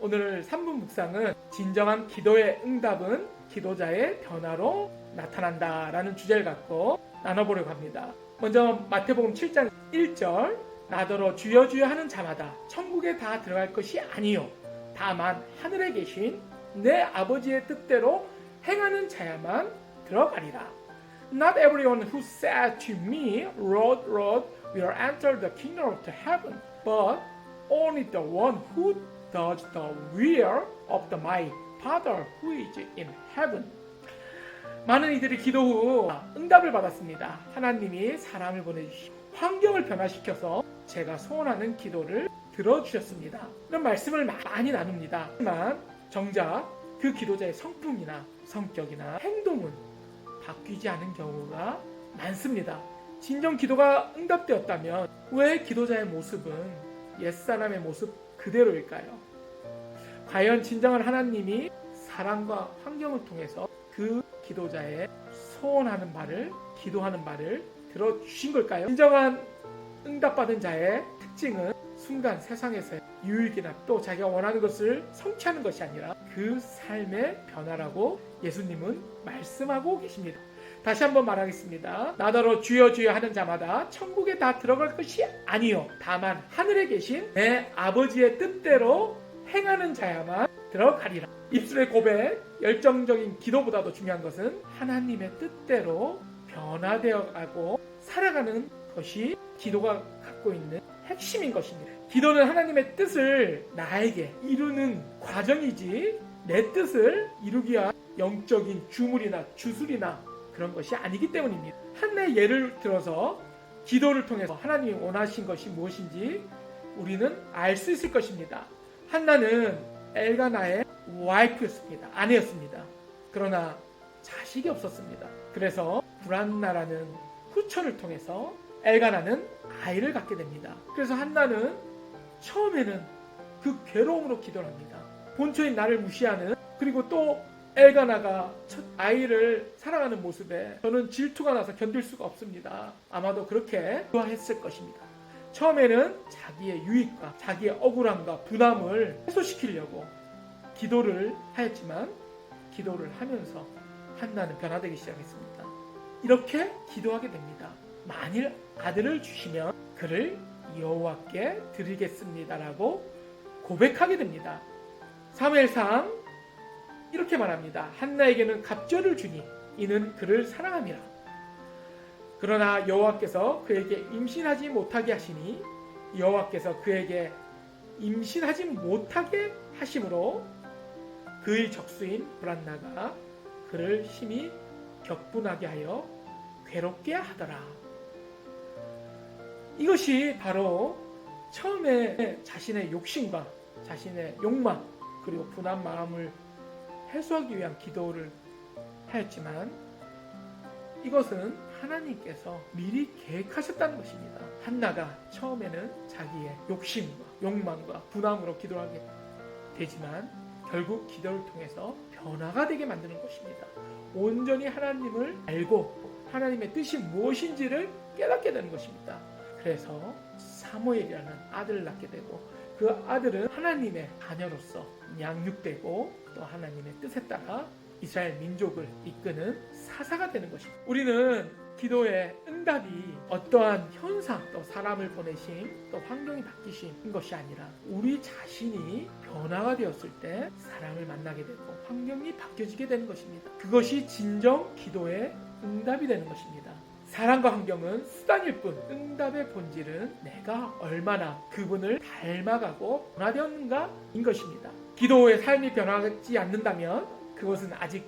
오늘 3분 묵상은 진정한 기도의 응답은 기도자의 변화로 나타난다 라는 주제를 갖고 나눠보려고 합니다. 먼저 마태복음 7장 1절 나더러 주여 주여 하는 자마다 천국에 다 들어갈 것이 아니요 다만 하늘에 계신 내 아버지의 뜻대로 행하는 자야만 들어가리라. Not everyone who said to me, Lord, Lord, will enter the kingdom of heaven, but only the one who does the will of the my Father who is in heaven. 많은 이들이 기도 후 응답을 받았습니다. 하나님이 사람을 보내주시고 환경을 변화시켜서 제가 소원하는 기도를 들어주셨습니다. 이런 말씀을 많이 나눕니다. 하지만 정작 그 기도자의 성품이나 성격이나 행동은 바뀌지 않은 경우가 많습니다. 진정 기도가 응답되었다면 왜 기도자의 모습은 옛사람의 모습 그대로일까요? 과연 진정한 하나님이 사랑과 환경을 통해서 그 기도자의 소원하는 바를 기도하는 바를 들어주신 걸까요? 진정한 응답받은 자의 특징은 순간 세상에서의 유익이나 또 자기가 원하는 것을 성취하는 것이 아니라 그 삶의 변화라고 예수님은 말씀하고 계십니다. 다시 한번 말하겠습니다. 나더러 주여 주여 하는 자마다 천국에 다 들어갈 것이 아니요. 다만 하늘에 계신 내 아버지의 뜻대로 행하는 자야만 들어가리라. 입술의 고백, 열정적인 기도보다도 중요한 것은 하나님의 뜻대로 변화되어 가고 살아가는 것이 기도가 갖고 있는 핵심인 것입니다. 기도는 하나님의 뜻을 나에게 이루는 과정이지 내 뜻을 이루기 위한 영적인 주물이나 주술이나 그런 것이 아니기 때문입니다. 하나의 예를 들어서 기도를 통해서 하나님이 원하신 것이 무엇인지 우리는 알 수 있을 것입니다. 한나는 엘가나의 와이프였습니다. 아내였습니다. 그러나 자식이 없었습니다. 그래서 불안나라는 후처를 통해서 엘가나는 아이를 갖게 됩니다. 그래서 한나는 처음에는 그 괴로움으로 기도를 합니다. 본초인 나를 무시하는 그리고 또 엘가나가 첫 아이를 사랑하는 모습에 저는 질투가 나서 견딜 수가 없습니다. 아마도 그렇게 좋아했을 것입니다. 처음에는 자기의 유익과 자기의 억울함과 부담을 해소시키려고 기도를 하였지만 기도를 하면서 한나는 변화되기 시작했습니다. 이렇게 기도하게 됩니다. 만일 아들을 주시면 그를 여호와께 드리겠습니다라고 고백하게 됩니다. 사무엘상 이렇게 말합니다. 한나에게는 갑절을 주니 이는 그를 사랑함이라. 그러나 여호와께서 그에게 임신하지 못하게 하시니 여호와께서 그에게 임신하지 못하게 하심으로 그의 적수인 브란나가 그를 심히 격분하게 하여 괴롭게 하더라. 이것이 바로 처음에 자신의 욕심과 자신의 욕망 그리고 분한 마음을 해소하기 위한 기도를 하였지만 이것은 하나님께서 미리 계획하셨다는 것입니다. 한나가 처음에는 자기의 욕심과 욕망과 분함으로 기도하게 되지만 결국 기도를 통해서 변화가 되게 만드는 것입니다. 온전히 하나님을 알고 하나님의 뜻이 무엇인지를 깨닫게 되는 것입니다. 그래서 사무엘이라는 아들을 낳게 되고 그 아들은 하나님의 자녀로서 양육되고 또 하나님의 뜻에 따라 이스라엘 민족을 이끄는 사사가 되는 것입니다. 우리는 기도의 응답이 어떠한 현상 또 사람을 보내심 또 환경이 바뀌신 것이 아니라 우리 자신이 변화가 되었을 때 사람을 만나게 되고 환경이 바뀌어지게 되는 것입니다. 그것이 진정 기도의 응답이 되는 것입니다. 사랑과 환경은 수단일 뿐 응답의 본질은 내가 얼마나 그분을 닮아가고 변화되었는가인 것입니다. 기도의 삶이 변하지 않는다면 그것은 아직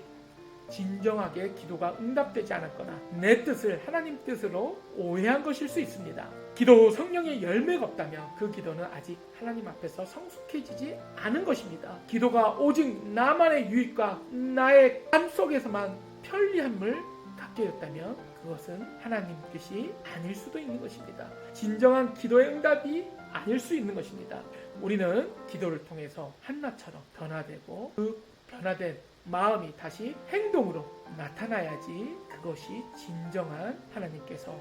진정하게 기도가 응답되지 않았거나 내 뜻을 하나님 뜻으로 오해한 것일 수 있습니다. 기도 후 성령의 열매가 없다면 그 기도는 아직 하나님 앞에서 성숙해지지 않은 것입니다. 기도가 오직 나만의 유익과 나의 삶 속에서만 편리함을 됐다면 그것은 하나님 뜻이 아닐 수도 있는 것입니다. 진정한 기도의 응답이 아닐 수 있는 것입니다. 우리는 기도를 통해서 한나처럼 변화되고 그 변화된 마음이 다시 행동으로 나타나야지 그것이 진정한 하나님께서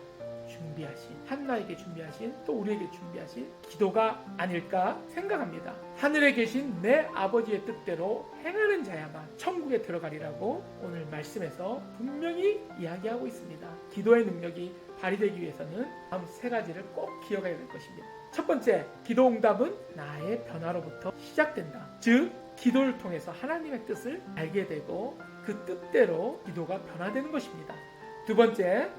준비하신 한나에게 준비하신 또 우리에게 준비하신 기도가 아닐까 생각합니다. 하늘에 계신 내 아버지의 뜻대로 행하는 자야만 천국에 들어가리라고 오늘 말씀에서 분명히 이야기하고 있습니다. 기도의 능력이 발휘되기 위해서는 다음 세 가지를 꼭 기억해야 될 것입니다. 첫 번째, 기도 응답은 나의 변화로부터 시작된다. 즉, 기도를 통해서 하나님의 뜻을 알게 되고 그 뜻대로 기도가 변화되는 것입니다. 두 번째,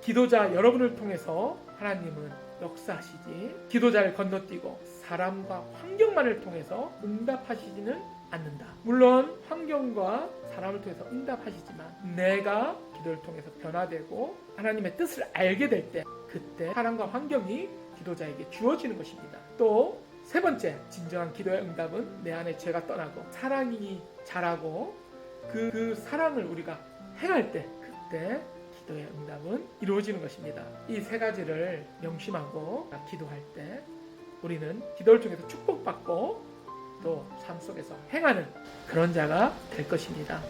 기도자 여러분을 통해서 하나님은 역사하시지 기도자를 건너뛰고 사람과 환경만을 통해서 응답하시지는 않는다. 물론 환경과 사람을 통해서 응답하시지만 내가 기도를 통해서 변화되고 하나님의 뜻을 알게 될 때 그때 사람과 환경이 기도자에게 주어지는 것입니다. 또 세 번째, 진정한 기도의 응답은 내 안에 죄가 떠나고 사랑이 자라고 그, 그 사랑을 우리가 행할 때 그때 기도의 응답은 이루어지는 것입니다. 이 세 가지를 명심하고 기도할 때 우리는 기도를 통해서 축복받고 또 삶 속에서 행하는 그런 자가 될 것입니다.